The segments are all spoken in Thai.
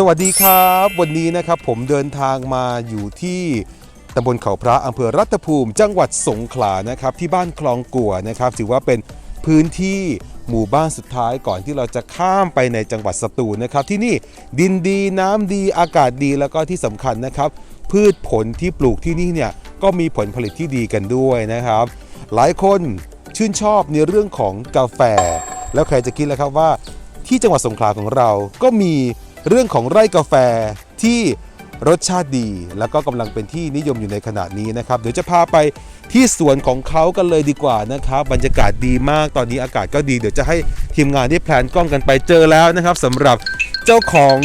สวัสดีครับ วันนี้นะครับผมเดินทางมาอยู่ที่ตำบลเขาพระอำเภอรัตภูมิ จังหวัดสงขลานะครับที่บ้านคลองกัวนะครับถือว่าเป็นพื้นที่หมู่บ้านสุดท้ายก่อนที่เราจะข้ามไปในจังหวัดสตูลนะครับ ที่นี่ดินดีน้ำดีอากาศดีแล้วก็ที่สำคัญนะครับ พืชผลที่ปลูกที่นี่เนี่ยก็มีผลผลิตที่ดีกันด้วยนะครับ หลายคนชื่นชอบในเรื่องของกาแฟ แล้วใครจะคิดแล้วครับว่า ที่จังหวัดสงขลาของเราก็มี เรื่องของไร่กาแฟที่รสชาติดี แล้วก็กำลังเป็นที่นิยมอยู่ในขณะนี้นะครับเดี๋ยวจะพาไปที่สวนของเขากันเลยดีกว่านะครับ บรรยากาศดีมากตอนนี้อากาศก็ดี เดี๋ยวจะให้ทีมงานได้แพลนกล้องกันไปเจอแล้วนะครับสำหรับเจ้าของ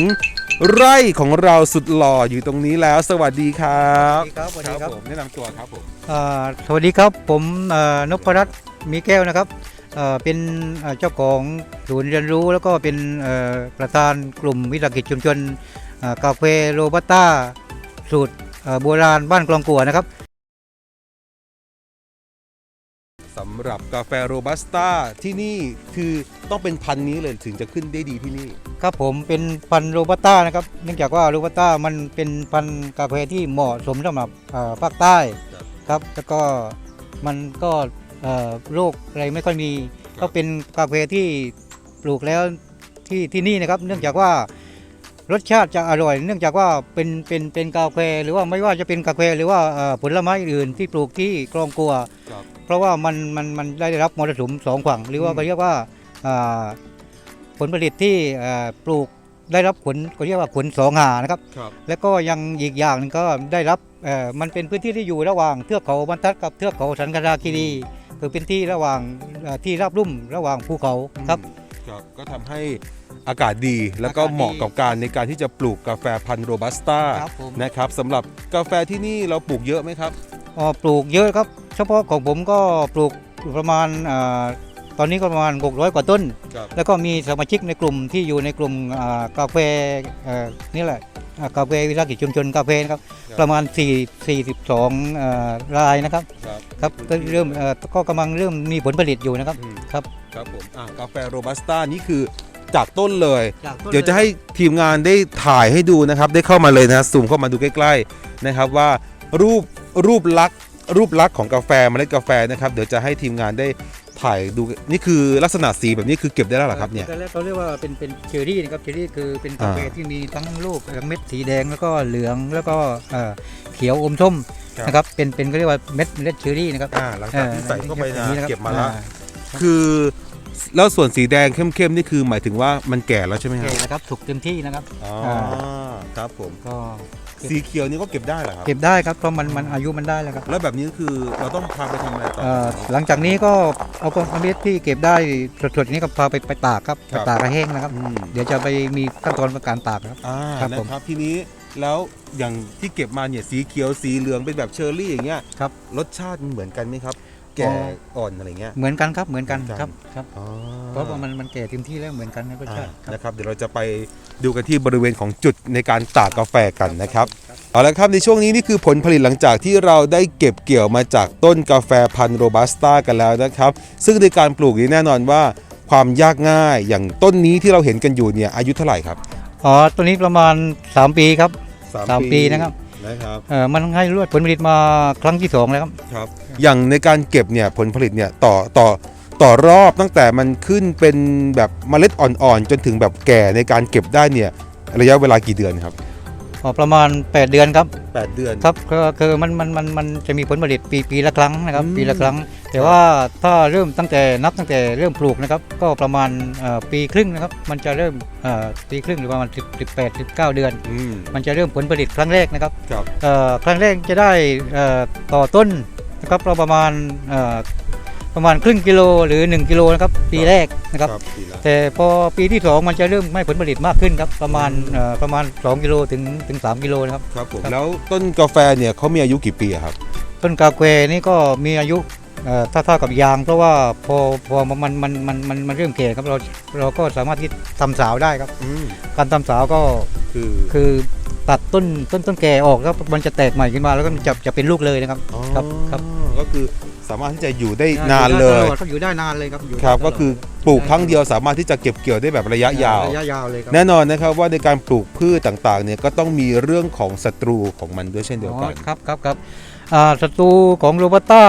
ไร่ของเราสุดหล่ออยู่ตรงนี้แล้ว สวัสดีครับสวัสดีครับสวัสดีครับผมแนะนำตัวครับผมอ่าสวัสดีครับผมเอ่อนพรัตน์มีแก้วนะครับ เอ่อเป็นเอ่อเจ้าของศูนย์เรียนรู้ แล้วก็เป็นเอ่อประธานกลุ่มวิสาหกิจชุมชนเอ่อกาแฟโรบัสต้าสูตรเอ่อโบราณบ้านกลองกัวนะครับสำหรับกาแฟโรบัสต้าที่นี่คือต้องเป็นพันธุ์นี้เลยถึงจะขึ้นได้ดีที่นี่ ครับผมเป็นพันธุ์โรบัสต้านะครับ เนื่องจากว่าโรบัสต้ามันเป็นพันธุ์กาแฟที่เหมาะสมสำหรับเอ่อภาคใต้ครับครับแล้วก็มันก็เอ่อ โรคอะไรไม่ค่อยมี ก็เป็นกาแฟที่ปลูกแล้วที่ที่นี่นะครับ เนื่องจากว่ารสชาติจะอร่อย เนื่องจากว่าเป็นเป็นเป็นกาแฟหรือว่าไม่ว่าจะเป็นกาแฟหรือว่าเอ่อผลไม้อื่นที่ปลูกที่กรองกัวครับเพราะว่ามันมันมันได้รับมรสุมสองฝั่งหรือว่าอืมก็เรียกว่าอ่าผลผลิตที่เอ่อปลูกได้รับผลก็เรียกว่าผลสองหานะครับครับแล้วก็ยังอีกอย่างหนึงก็ได้รับเอ่อมันเป็นพื้นที่ที่อยู่ระหว่างเทือกเขาบรรทัดกับเทือกเขาสันกราคีรี คือเป็นที่ระหว่างเอ่อที่ราบลุ่มระหว่างภูเขาครับครับก็ทำให้อากาศดีแล้วก็อากาศดีเหมาะกับการในการที่จะปลูกกาแฟพันธุ์โรบัสต้าครับผมนะครับสำหรับกาแฟที่นี่เราปลูกเยอะไหมครับอ๋อปลูกเยอะครับ เฉพาะของผมก็ปลูกประมาณ อ่าตอนนี้ก็ประมาณ 600 กว่าต้น ครับ แล้วก็มีสมาชิกในกลุ่มที่อยู่ในกลุ่มอ่ากาแฟเอ่อนี่แหละอ่ากาแฟวิสาหกิจชุมชนกาแฟนะครับ ประมาณ 4 42เอ่อรายนะครับครับครับก็เริ่มเอ่อก็กำลังเริ่มมีผลผลิตอยู่นะครับอืมครับครับผมอะกาแฟโรบัสต้านี่คือจากต้นเลย เดี๋ยวจะให้ทีมงานได้ถ่ายให้ดูนะครับ ได้เข้ามาเลยนะซูมเข้ามาดูใกล้ๆนะครับว่ารูปรูปลักษณ์รูปลักษณ์ของกาแฟเมล็ดกาแฟนะครับ เดี๋ยวจะให้ทีมงานได้ ถ่ายดูนี่คือลักษณะสีแบบนี้คือเก็บได้แล้วเหรอครับเนี่ย ตอนแรกเขาเรียกว่าเป็นเป็นเชอรี่นะครับเชอรี่คือเป็นกาแฟอ่า ที่มีทั้งลูกทั้งเม็ดสีแดงแล้วก็เหลืองแล้วก็เอ่อเขียวอมส้มครับ นะครับเป็นเป็นก็เรียกว่าเม็ดเมล็ดเชอรี่นะครับอ่าหลังจากที่ใส่เข้าไปนะอย่งเก็บมาแล้วอ่คือแล้วส่วนสีแดงเข้มๆนี่คือหมายถึงว่ามันแก่แล้วใช่ไหมคโอรับเคนะครับสุกเต็มที่นะครับ อ๋ออ่าครับผม ก็ สีเขียวนี่ก็เก็บได้เหรอครับ เก็บได้ครับเพราะมันมันอายุมันได้แล้วครับแล้วแบบนี้คือเราต้องพาไปทำอะไรต่อเอ่อหลังจากนี้ก็เอากองเม็ดที่เก็บได้สดๆนี้ก็พาไปไปตากครับครัไปบตากให้แห้งนะครับ อืมเดี๋ยวจะไปมีขั้นตอนการตากครับ อ่าครับผมนะครับทีนี้แล้วอย่างที่เก็บมาเนี่ยสีเขียวสีเหลืองเป็นแบบเชอร์รี่อย่างเงี้ยครับ รสชาติมันเหมือนกันไหมครับ แก่อ๋ออ่อนอะไรเงี้ย เหมือนกันครับเหมือนกันเหมือนกันครับครับอ๋อเพราะว่ามันมันแก่เต็มที่แล้วเหมือนกันนะรสอ่าชาติครับนะครับเดี๋ยวเราจะไปดูกันที่บริเวณของจุดในการตากกาแฟกันนะครับเอาละครับในช่วงนี้นี่คือผลผลิตหลังจากที่เราได้เก็บเกี่ยวมาจากต้นกาแฟพันธุ์โรบัสต้ากันแล้วนะครับ ซึ่งในการปลูกนี้แน่นอนว่าความยากง่ายอย่างต้นนี้ที่เราเห็นกันอยู่เนี่ยอายุเท่าไหร่ครับอ๋อตัวนี้ประมาณ 3 ปีครับสามปีนะครับ นะครับเอ่อมันให้รวดผลผลิตมาครั้งที่สองแล้วครับครับ อย่างในการเก็บเนี่ยผลผลิตเนี่ยต่อต่อต่อรอบตั้งแต่มันขึ้นเป็นแบบเมล็ดอ่อนๆ จนถึงแบบแก่ในการเก็บได้เนี่ยระยะเวลากี่เดือนครับ อ๋อประมาณ 8 เดือนครับ8 เดือน ครับก็คือมันมันมันมันจะมีผลผลิตปีปีละครั้งนะครับ อืม ปีละครั้ง แต่ว่าถ้าเริ่มตั้งแต่นับตั้งแต่เริ่มปลูกนะครับ ก็ประมาณเอ่อปีครึ่งนะครับ มันจะเริ่มเอ่อปีครึ่งหรือประมาณ10 18 19 เดือน อืมมันจะเริ่มผลผลิตครั้งแรกนะครับครับเอ่อครั้งแรกจะได้เอ่อต่อต้นนะครับเราประมาณเอ่อ ประมาณครึ่งกิโลหรือ 1 กิโลนะครับปีแรกนะครับ ปีละแต่พอปีที่ 2 มันจะเริ่มให้ผลผลิตมากขึ้นครับประมาณเอ่อประมาณ 2 กิโลถึงถึง 3 กิโลนะครับ ครับผมครับ แล้วต้นกาแฟเนี่ยเขามีอายุกี่ปีอะครับ ต้นกาแฟนี่ก็มีอายุเอ่อเท่าๆกับยาง เพราะว่าพอพอมันมันมันมันมันเริ่มแก่ครับเราเราก็สามารถที่ทำสาวได้ครับ อืมการทำสาวก็คือคือตัดต้นต้นต้นแก่ออกแล้วมันจะแตกใหม่ขึ้นมาแล้วก็จะจะเป็นลูกเลยนะครับครับครับ ก็คือ สามารถที่จะอยู่ได้นานเลยอได้ตอดครับอยู่ได้นานเลยครับอยู่ครับได้ตลก็ดคือปลูกครั้งเดียวสามารถที่จะเก็บเกี่ยวได้แบบระยะยาว ระยะยาวเลยครัแน่นอนนะครับว่าในการปลูกพืชต่างๆเนี่ยก็ต้องมีเรื่องของศัตรูของมันด้วยเช่นเดียวกันอ๋อครับครับครับอ่าศัตรูของโรบัสต้า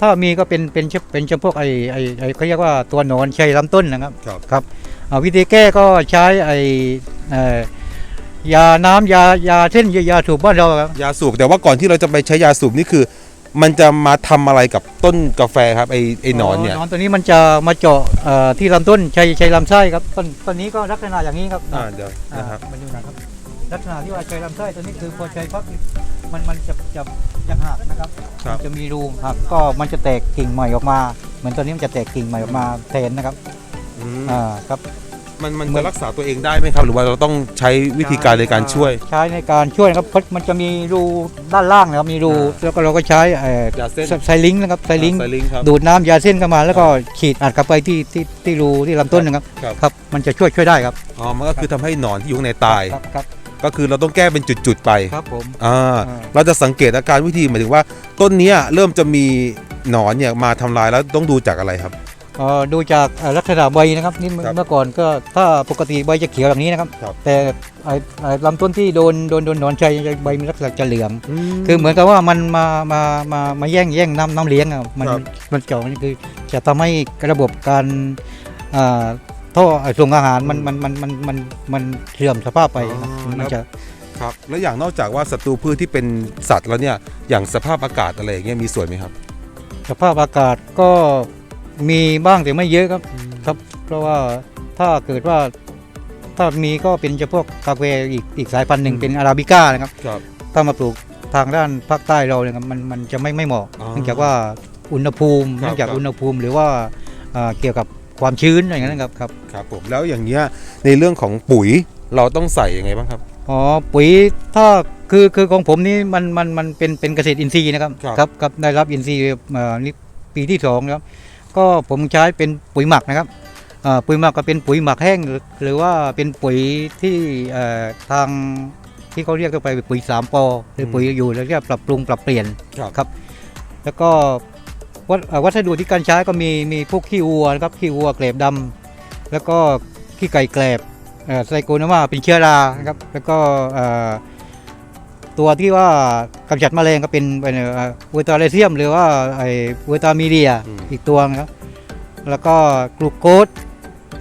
ถ้ามีก็เป็นเป็นเฉเป็นจำพวกไอไอไอเขาเรียกว่าตัวหนอนใช้ลำต้นนะครับครับครับอ่าวิธีแก้ก็ใช้ไอเอ่อยาน้ำยายาเส้นยายาถูกบ้านเราครับ ยาสูบแต่ว่าก่อนที่เราจะไปใช้ยาสูบนี่คือ มันจะมาทำอะไรกับต้นกาแฟครับไอไอหนอนเนี่ยหนอนตัวนี้มันจะมาเจาะเอ่อที่ลำต้นใช้ใช้ลำไส้ครับต้นต้นนี้ก็ลักษณะอย่างนี้ครับอ่าเดี๋ยวนะครับอ่ามาดูนะครับ ลักษณะที่ว่าใช้ลำไส้ตัวนี้คือพอใช้ปั๊บมันมันจะจะจะหักนะครับ ครับมันจะมีรูหักก็มันจะแตกกิ่งใหม่ออกมา เหมือนตอนนี้มันจะแตกกิ่งใหม่ออกมาแทนนะครับ อืมอ่าครับ มันมันจะรักษาตัวเองได้ไหมครับ หรือว่าเราต้องใช้วิธีการในการช่วย ใช้ในการช่วยนะครับเพราะมันจะมีรูด้านล่างนะครับมีรูอ่าแล้วก็เราก็ใช้เอ่อยาเส้น ไซลิงค์นะครับไซลิงค์ไซลิงค์ครับ ดูดน้ำยาเส้นเข้ามา แล้วก็ฉีดอัดเข้าไปที่ที่ที่รูที่ลำต้นนะครับครับ ครับมันจะช่วยช่วยได้ครับอ๋อ มันก็คือทำให้หนอนที่อยู่ข้างในตาย ครับครับก็คือเราต้องแก้เป็นจุดๆไปครับผม อ่าอ่า เราจะสังเกตอาการวิธีหมายถึงว่า ต้นเนี้ยเริ่มจะมีหนอนเนี่ยมาทำลายแล้วต้องดูจากอะไรครับเอ่อ ดูจากเอ่อลักษณะใบนะครับนี่ครับเมื่อก่อนก็ถ้าปกติใบจะเขียวแบบนี้นะครับ ครับ แต่ไอ้ไอ้ลำต้นที่โดนโดนโดนหนอนชัยใบมีลักษณะจะเหลืองมคือเหมือนกับว่ามันมามามามาแย่งแย่งน้ำน้ำเลี้ยงอะมันครับ มันเจาะนี่คือจะทำให้ระบบการอ่าท่อส่งอาหารมันมันมันมันมันมันเสื่อมสภาพไปครับมันจะ ครับ แล้วอย่างนอกจากว่าศัตรูพืชที่เป็นสัตว์แล้วเนี่ย อย่างสภาพอากาศอะไรอย่างเงี้ยมีส่วนไหมครับ สภาพอากาศก็ มีบ้างแต่ไม่เยอะครับครับ เพราะว่าถ้าเกิดว่าถ้ามีก็เป็นเฉพาะกาแฟอีกอีกสายพันธุ์หนึ่งอืมเป็นอาราบิก้านะครับ ครับ ถ้ามาปลูกทางด้านภาคใต้เราเนี่ยครับมันมันจะไม่ไม่เหมาะอ๋อเนื่องจากว่าอุณหภูมิครับ เนื่องจากครับอุณหภูมิหรือว่าอ่าเกี่ยวกับความชื้นอะไรอย่างนั้นนะครับครับครับผมแล้วอย่างเงี้ยในเรื่องของปุ๋ยเราต้องใส่ยังไงบ้างครับ อ๋อปุ๋ยถ้าคือคือของผมนี่มันมันมันเป็นเป็นเกษตรอินทรีย์นะครับครับ ครับครับได้รับอินทรีย์เอ่อนี่ปีที่สองครับ ก็ผมใช้เป็นปุ๋ยหมักนะครับอ่าปุ๋ยหมักก็เป็นปุ๋ยหมักแห้ง หรือหรือว่าเป็นปุ๋ยที่เอ่อทางที่เขาเรียกกันไปเป็นปุ๋ยสามปอหรือปุ๋ยอยู่แล้วเรียกปรับปรุงปรับเปลี่ยนครับครับแล้วก็วัสเอ่อวัสดุที่การใช้ก็มีมีพวกขี้วัวนะครับขี้วัวเกล็บดำแล้วก็ขี้ไก่แกลบเอ่อไซโกนามาเป็นเชื้อรานะครับแล้วก็เอ่อ ตัวที่ว่ากำจัดแมลงก็เป็นเป็นเวตาเลเซียม หรือว่าไอเวตามีเดียอืมอีกตัวนะครับ แล้วก็กลูโคส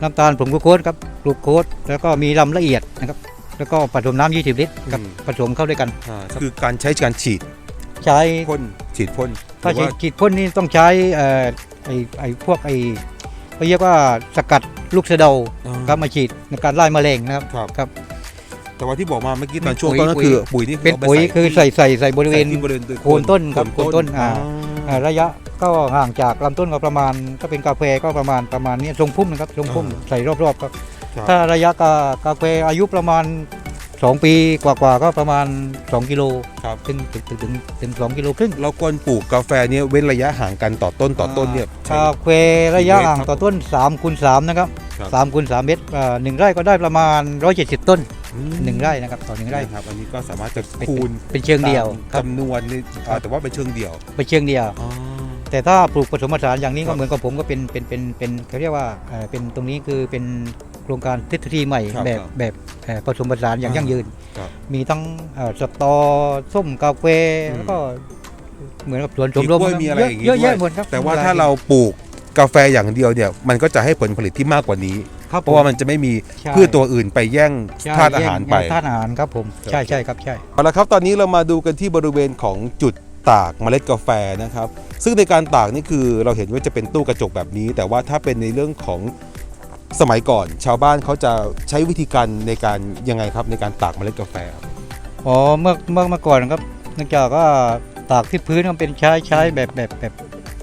น้ำตาลผงกลูโคสครับกลูโคสแล้วก็มีลำละเอียดนะครับ แล้วก็ผสมน้ำ20 ลิตรครับอืมผสมเข้าด้วยกันอ่าคือการใช้การฉีด ใช้พ่นฉีดพ่นถ้าหรือฉีดว่าฉีดพ่นนี่ต้องใช้เอ่อไอไอพวกไอเขาเรียกว่าสกัดลูกสะเดาอ่าครับมาฉีดในการไล่แมลงนะครับครับครับ แต่ว่าที่บอกมาเมื่อกี้ตอนเป็นช่วงปุ๋ยต้นก็คือปุ๋ยนี่เป็นอาไปุ๋ยคือใส่ใส่ใส่บริเวณใส่ที่บริเวณโคนต้นครับโคนต้นอ่าอ๋ออ่าระยะก็ห่างจากลำต้นก็ประมาณ ก็เป็นกาแฟก็ประมาณประมาณนี้ทรงพุ่มนะครับทรงพุ่มใส่รอบๆก็ครับถ้าระยะกากาแฟอายุประมาณ 2 ปีกว่าๆก็ประมาณ 2 กิโลครับถึงถึงถึงถึงถึงสองกิโลครึ่งเราควรปลูกกาแฟเนี่ยเว้นระยะห่างกันต่อต้นต่อต้นเนี่ยกาแฟระยะห่างกี่เมตรครับต่อต้น3คูณ3นะครับครับ3คูณ3เมตรอ่าหนึ่งไร่ก็ได้ประมาณ 170 ต้น อืม1ไร่นะครับต่อหนึ่งไร่ครับอันนี้ก็สามารถจะเป็นคูณเป็นเชิงเดียวตามครับจำนวนนี่อ่าแต่ว่าเป็นเชิงเดียวเป็นเชิงเดียวอ๋อแต่ถ้าปลูกผสมผสานอย่างนี้ครัก็บเหมือนกับผมก็เป็นเป็นเป็นเป็นเขาเรียกว่าเอ่อเป็นตรงนี้คือเป็นโครงการทฤษฎีใหม่ครับแบบครับแบบเอ่อผสมผสานอย่างอ่ายั่ยั่งยืน ครับมีทั้งเอ่อสตอส้มกาแฟอืม แล้วก็เหมือนกับสวนชมมีรมกล้วยมีอะไรอย่างงี้เยอะด้วยแยะหมดครับแต่ว่าถ้าเราปลูกกาแฟอย่างเดียวเนี่ยมันก็จะให้ผลผลิตที่มากกว่านี้ ครับเพราะว่ามันจะไม่มีใช่ พืชตัวอื่นไปแย่งใช่ธาตุอาหารไปแย่งธาตุอาหารครับผมครับใช่ใช่ครับใช่ เอาละครับ ตอนนี้เรามาดูกันที่บริเวณของจุดตากเมล็ดกาแฟนะครับ ซึ่งในการตากนี่คือเราเห็นว่าจะเป็นตู้กระจกแบบนี้ แต่ว่าถ้าเป็นในเรื่องของสมัยก่อน ชาวบ้านเขาจะใช้วิธีการในการยังไงครับ ในการตากเมล็ดกาแฟครับอ๋อเมื่อเมื่อเมื่อก่อนครับเนื่องจากว่าตากที่พื้นมันเป็นใช้ใช้แบบแบบแบบ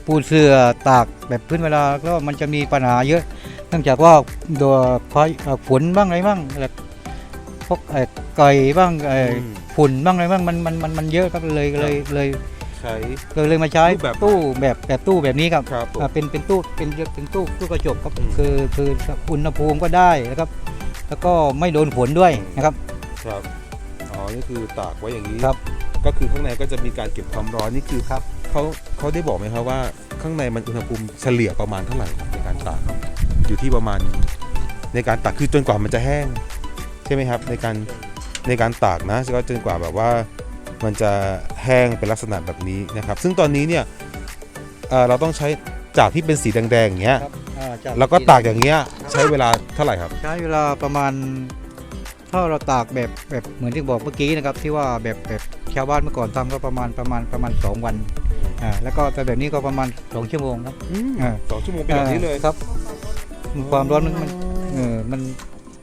ปูเสื่อตากแบบพื้นเวลาแล้วมันจะมีปัญหาเยอะเนื่องจากว่าโดนพายุเอ่อฝนบ้างอะไรบ้างแล้วพวกเอ่อไก่บ้างเอ่ออมฝุ่นบ้างอะไรบ้างมันมันมันมันเยอะครับเลยเลยเลยใช้เลยเลยมาใช้รูปแบบตู้แบบแบบตู้แบบนี้ครับครับผมอ่าเป็นเป็นตู้เป็นเป็นตู้ตู้กระจกครับอืมคือคืออุณหภูมิก็ได้นะครับ แล้วก็ไม่โดนฝนด้วยนะครับครับอ๋อนี่คือตากไว้อย่างนี้ครับ ก็คือข้างในก็จะมีการเก็บความร้อนนี่คือครับเขาเขาได้บอกไหมครับว่าข้างในมันอุณหภูมิเฉลี่ยประมาณเท่าไหร่ครับในการตากครับ อยู่ที่ประมาณในการตากคือจนกว่ามันจะแห้ง ใช่ไหมครับ ในการในการตากนะก็จนกว่าแบบว่ามันจะแห้งเป็นลักษณะแบบนี้นะครับ ซึ่งตอนนี้เนี่ยเอ่อเราต้องใช้จากที่เป็นสีแดงๆอย่างเงี้ยครับอ่าจากแล้วก็ตากอย่างเงี้ยใช้เวลาเท่าไหร่ครับ ใช้เวลาประมาณถ้าเราตากแบบแบบเหมือนที่บอกเมื่อกี้นะครับ ที่ว่าแบบแบบชาวบ้านเมื่อก่อนทำก็ประมาณประมาณประมาณ 2 วันอ่าแล้วก็แต่แบบนี้ก็ประมาณ 2 ชั่วโมงครับอ่าสองชั่วโมงเป็นแบบนี้เลยครับมัน ความร้อนมันมันเออมัน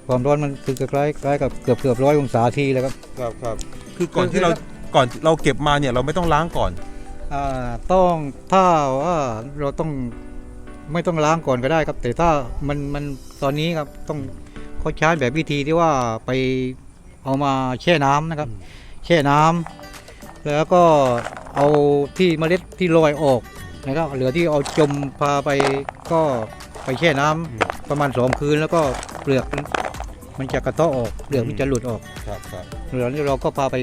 ความร้อนมันคือคล้ายคล้ายกับเกือบเกือบร้อยองศาทีเลยครับครับครับคือก่อนที่เราก่อนเราเก็บมาเนี่ยเราไม่ต้องล้างก่อนอ่าต้องถ้าว่าเราต้องไม่ต้องล้างก่อนก็ได้ครับ แต่ถ้ามันมันตอนนี้ครับต้องเขาใช้แบบวิธีที่ว่าไปเอามาแช่น้ำนะครับอืมแช่น้ำแล้วก็เอาที่เมล็ดที่ลอยออกนะครับเหลือที่เอาจมพาไปก็ ไปแช่น้ำประมาณสองคืนแล้วก็เปลือกมันมันจะกระเทาะออกเปลือกมันจะหลุดออกครับครับเหลือนี้เราก็พาไป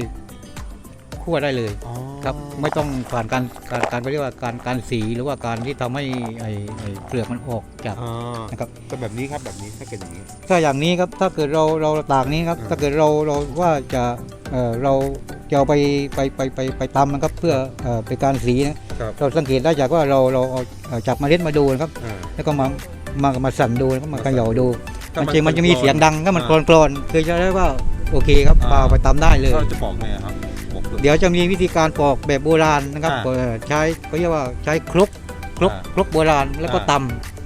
คั่วได้เลยครับไม่ต้องผ่านการการการเขาเรียกว่าการการสีหรือว่าการที่ทำให้ไอ้ไอ้เปลือกมันออกจากอ่านะครับก็แบบนี้ครับแบบนี้ถ้าเป็นอย่างนี้ ถ้าอย่างนี้ครับถ้าเกิดเราเราตากนี้ครับอืมถ้าเกิดเราเราว่าจะเอ่อเราจะเอาไปไปไปไปไปตำนะครับเพื่อเอ่อเป็นการสีนะครับเราสังเกตได้จากว่าเราเราเอาเอ่อจับเมล็ดมาดูนะครับอ่าแล้วก็มา มามาสั่นดูแล้วก็มาเขย่าดูถ้ามันจริงมันจะมีเสียงดังก็มันอ่าโกรนๆคือจะได้ว่าโอเคครับอ่าพาไปตำได้เลย เราจะบอกไงอะครับบอกเลยเดี๋ยวจะมีวิธีการปอกแบบโบราณนะครับอ่าเอ่อใช้เขาเรียกว่าใช้ครกครกอ่าครกโบราณแล้วก็อ่าต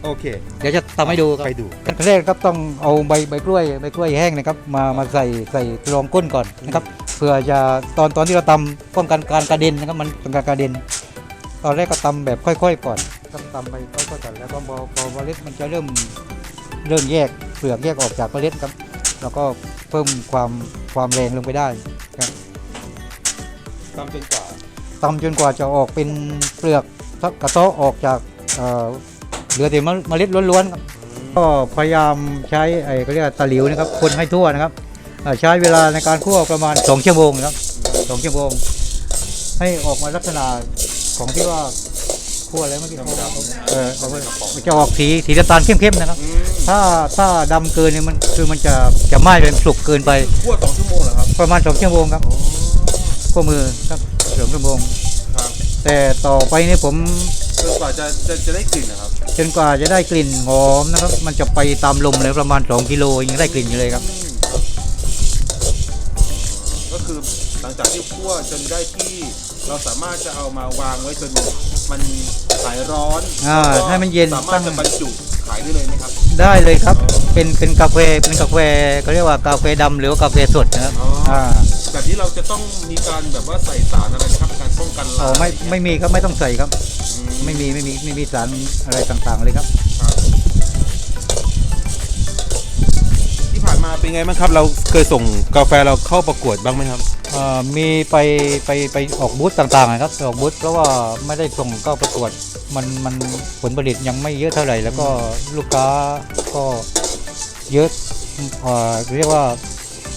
โอเคำเดี๋ยวจะตำให้ดูครับ ไปดู ขั้นแรกครับต้องเอาใบใบกล้วยใบกล้วยแห้งนะครับมามาใส่ใส่รองก้นก่อนนะครับเพื่อจะตอนตอนที่เราตำป้องกันการกระเด็นนะครับมันเป็นการกระเด็น ตอนแรกก็ตำแบบค่อย ๆ ก่อนครับ ตำไปค่อยๆก่อนแล้วก็พอพอเมล็ดมันจะเริ่มเริ่มแยกเปลือกแยกออกจากเมล็ดครับแล้วก็เพิ่มความความแรงลงไปได้ตามจนกว่าตำจนกว่าจะออกเป็นเปลือกทักกระเทาะออกจากเอ่อเหลือแต่เมล็ดล้วนๆครับก็พยายามใช้ไอ้เขาเรียกว่าตะหลิวนะครับคนให้ทั่วนะครับเอ่อใช้เวลาในการคั่วประมาณ 2 ชั่วโมงนะครับสองชั่วโมง ให้ออกมาลักษณะของที่ว่า คั่วแล้วเมื่อกี้เออเอาไว้มันจะออกสีสีน้ำตาลเข้มๆนะครับ ถ้าถ้าดำเกินเนี่ยมันคือมันจะจะไหม้เป็นสุกเกินไป คั่วสองชั่วโมงเหรอครับประมาณสองชั่วโมงครับข้อมือครับสองชั่วโมง ครับแต่ต่อไปเนี่ยผมจนกว่าจะจะจะได้กลิ่นนะครับจนกว่าจะได้กลิ่นหอมนะครับ มันจะไปตามลมเลยประมาณ2กิโลยังได้กลิ่นอยู่เลยครับ ก็คือหลังจากที่คั่วจนได้ที่ เราสามารถจะเอามาวางไว้จนมันหายร้อนอ่าแล้วก็ให้มันเย็นสามารถจะบรรจุขายได้เลยไหมครับได้เลยครับ เป็นเป็นกาแฟเป็นกาแฟเขาเรียกว่ากาแฟดำหรือว่ากาแฟสดนะครับอ๋ออ่อ่าแบบนี้เราจะต้องมีการแบบว่าใส่สารอะไรนะครับในการป้องกันลาอ๋อไม่ไม่มีครับไม่ต้องใส่ครับไม่มีไม่มีไม่มีสารอะไรต่างๆเลยครับ เป็นไงบ้างครับ เราเคยส่งกาแฟเราเข้าประกวดบ้างไหมครับ เอ่อมีไปไปไปออกบูธต่างๆนะครับไปออกบูธเพราะว่าไม่ได้ส่งเข้าประกวดมันมันผลผลิตยังไม่เยอะเท่าไหร่ แล้วก็ลูกค้าก็เยอะเอ่อเรียกว่า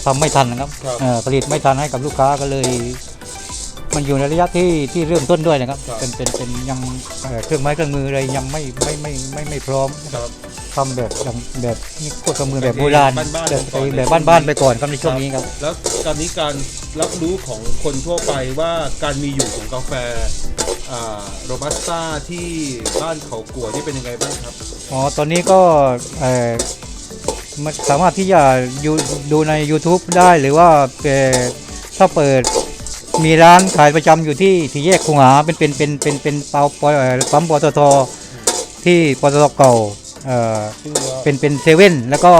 ทำไม่ทันนะครับครับ เอ่อผลิตไม่ทันให้กับลูกค้าก็เลย มันอยู่ในระยะที่ที่เริ่มต้นด้วยนะครับครับเป็นเป็นเป็นยังเอ่อเครื่องไม้เครื่องมืออะไรยังไม่ไม่ไม่ไม่ไม่พร้อม ครับ ทำแบบอย่างแบบนี่พวกเครื่องมือแบบโบราณบ้านๆแบบไปก่อนแบบบ้านๆไปก่อนครับในช่วงนี้ครับ แล้วการนี้การรับรู้ของคนทั่วไปว่าการมีอยู่ของกาแฟโรบัสต้าที่บ้านเขากัวนี่เป็นยังไงบ้างครับ อ๋อ ตอนนี้ก็เอ่อมันสามารถที่จะยูดูใน YouTube ได้หรือว่าเอ่อถ้าเปิดมีร้านขายประจำอยู่ที่ที่แยกคูหาเป็นเป็นเป็นเป็นเป็นเปาปอเอ่อปั๊มปตทที่ปตทเก่า เอ่อชื่อว่าเป็นเป็นเซเว่นแล้วก็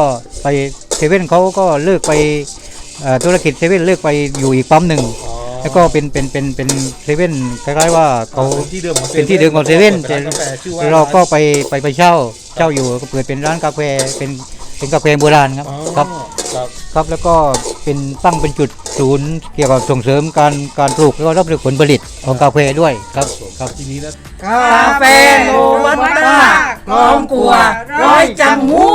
ไปเซเว่นเขาก็เลิกไปเอ่อธุรกิจเซเว่นเลิกไปอยู่อีกปั๊มหนึ่งอ๋อแล้วก็เป็นเป็นเป็นเป็นเซเว่นคล้ายๆว่าเขาเป็นที่เดิมของเป็นที่เดิมของเซเว่นปิดร้านกาแฟชื่อว่าเราก็ไปไปไปเช่าเช่าอยู่ก็เปิดเป็นร้านกาแฟเป็นเป็นกาแฟโบราณครับอ๋อครับ ครับครับแล้วก็เป็นตั้งเป็นจุดศูนย์เกี่ยวกับส่งเสริมการการปลูกแล้วก็รับผลผลิตของกาแฟด้วยครับครับทีนี้นะกาแฟโรบัสต้ากลองกัวร้อยจังหู